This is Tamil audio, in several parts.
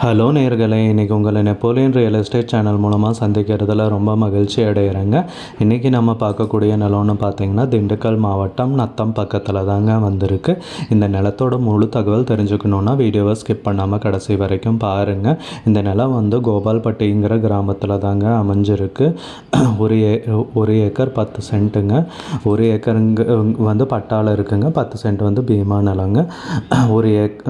ஹலோ நேர்களே இன்றைக்கி உங்களை நெப்போலியன் ரியல் எஸ்டேட் சேனல் மூலமாக சந்திக்கிறதுல ரொம்ப மகிழ்ச்சி அடைகிறேங்க இன்றைக்கி நம்ம பார்க்கக்கூடிய நிலம்னு பார்த்தீங்கன்னா திண்டுக்கல் மாவட்டம் நத்தம் பக்கத்தில் தாங்க வந்திருக்கு. இந்த நிலத்தோட முழு தகவல் தெரிஞ்சுக்கணுன்னா வீடியோவை ஸ்கிப் பண்ணாமல் கடைசி வரைக்கும் பாருங்கள் இந்த நிலம் வந்து கோபால்பட்டிங்கிற கிராமத்தில் தாங்க அமைஞ்சிருக்கு. ஒரு ஏ ஒரு ஏக்கர் பத்து சென்ட்டுங்க. ஒரு ஏக்கருங்க வந்து பட்டாளம் இருக்குங்க. பத்து சென்ட் வந்து பீமா நிலங்க. ஒரு ஏக்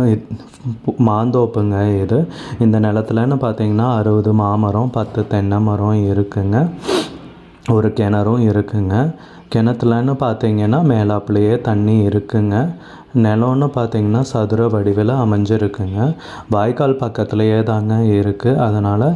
மாந்தோப்புங்க இது. இந்த நிலத்துலன்னு பார்த்தீங்கன்னா அறுபது மாமரம் பத்து தென்னை மரம் இருக்குங்க. ஒரு கிணறும் இருக்குங்க. கிணத்துலன்னு பார்த்தீங்கன்னா மேலாப்புலேயே தண்ணி இருக்குங்க. நிலம்னு பார்த்தீங்கன்னா சதுர வடிவில் அமைஞ்சிருக்குங்க. வாய்க்கால் பக்கத்துலேயே தாங்க இருக்குது அதனால்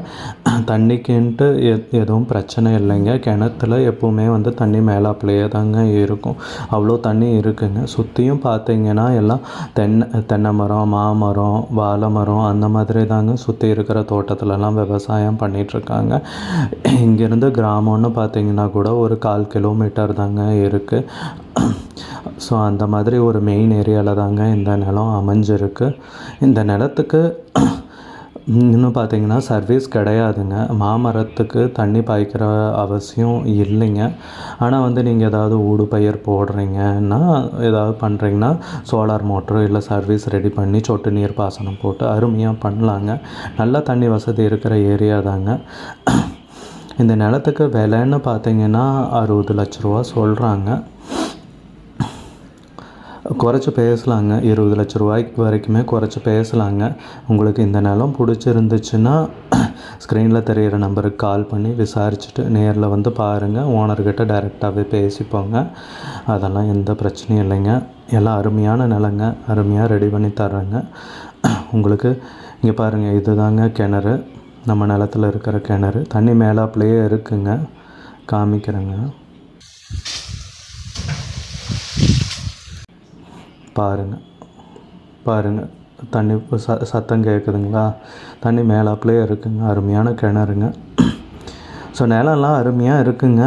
தண்ணிக்குன்ட்டு எ எதுவும் பிரச்சனை இல்லைங்க. கிணத்துல எப்போவுமே வந்து தண்ணி மேலாப்புலையே தாங்க இருக்கும். அவ்வளோ தண்ணி இருக்குங்க. சுற்றியும் பார்த்தீங்கன்னா எல்லாம் தென்னை தென்னை மரம் மாமரம் வாழை மரம் அந்த மாதிரி தாங்க சுற்றி இருக்கிற தோட்டத்துலலாம் விவசாயம் பண்ணிகிட்ருக்காங்க இங்கேருந்து கிராமம்னு பார்த்தீங்கன்னா கூட ஒரு கால் கிலோமீட்டர் தாங்க இருக்குது ஸோ அந்த மாதிரி ஒரு மெயின் ஏரியாவில் தாங்க இந்த நிலம் அமைஞ்சிருக்கு. இந்த நிலத்துக்கு இன்னும் பார்த்தீங்கன்னா சர்வீஸ் கிடையாதுங்க. மாமரத்துக்கு தண்ணி பாய்க்கிற அவசியம் இல்லைங்க. ஆனால் வந்து நீங்கள் ஏதாவது ஊடு பயிர் போடுறீங்கன்னா ஏதாவது பண்ணுறீங்கன்னா சோலார் மோட்ரு இல்லை சர்வீஸ் ரெடி பண்ணி சொட்டு நீர் பாசனம் போட்டு அருமையாக பண்ணலாங்க. நல்ல தண்ணி வசதி இருக்கிற ஏரியா தாங்க. இந்த நிலத்துக்கு விலைன்னு பார்த்தீங்கன்னா அறுபது லட்ச ரூபா சொல்கிறாங்க குறைச்சி பேசலாங்க. இருபது லட்ச ரூபாய்க்கு வரைக்குமே குறைச்சி பேசலாங்க. உங்களுக்கு இந்த நிலம் பிடிச்சிருந்துச்சுன்னா ஸ்க்ரீனில் தெரிகிற நம்பருக்கு கால் பண்ணி விசாரிச்சுட்டு நேரில் வந்து பாருங்கள் ஓனர்கிட்ட டைரெக்டாகவே பேசிப்போங்க. அதெல்லாம் எந்த பிரச்சனையும் இல்லைங்க. எல்லாம் அருமையான நிலங்க. அருமையாக ரெடி பண்ணி தர்றேங்க. உங்களுக்கு இங்கே பாருங்கள் இது தாங்க கிணறு. நம்ம நிலத்தில் இருக்கிற கிணறு. தண்ணி மேலாப்புலேயே இருக்குங்க. காமிக்கிறேங்க. பாருங்கள் பாருங்கள் தண்ணி இப்போ ச சத்தம் கேட்குதுங்களா தண்ணி மேலாப்புலேயே இருக்குங்க. அருமையான கிணறுங்க. ஸோ நிலம்லாம் அருமையாக இருக்குங்க.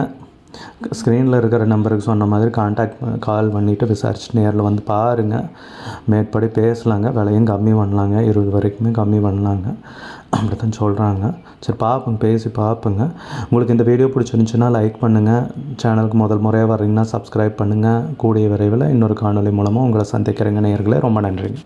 ஸ்க்ரீனில் இருக்கிற நம்பருக்கு சொன்ன மாதிரி காண்டாக்ட் கால் பண்ணிவிட்டு விசாரிச்சு நேரில் வந்து பாருங்கள் மேற்படி பேசலாங்க. விலையும் கம்மி பண்ணலாங்க. இருபது வரைக்குமே கம்மி பண்ணலாங்க. அப்படி தான் சொல்கிறாங்க சரி பார்ப்போங்க பேசி பார்ப்போங்க. உங்களுக்கு இந்த வீடியோ பிடிச்சிருந்துச்சுன்னா லைக் பண்ணுங்கள் சேனலுக்கு முதல் முறையாக வர்றீங்கன்னா சப்ஸ்கிரைப் பண்ணுங்கள் கூடிய விரைவில் இன்னொரு காணொலி மூலமாக உங்களை சந்திக்கிறேங்க நேயர்களே. ரொம்ப நன்றிங்க.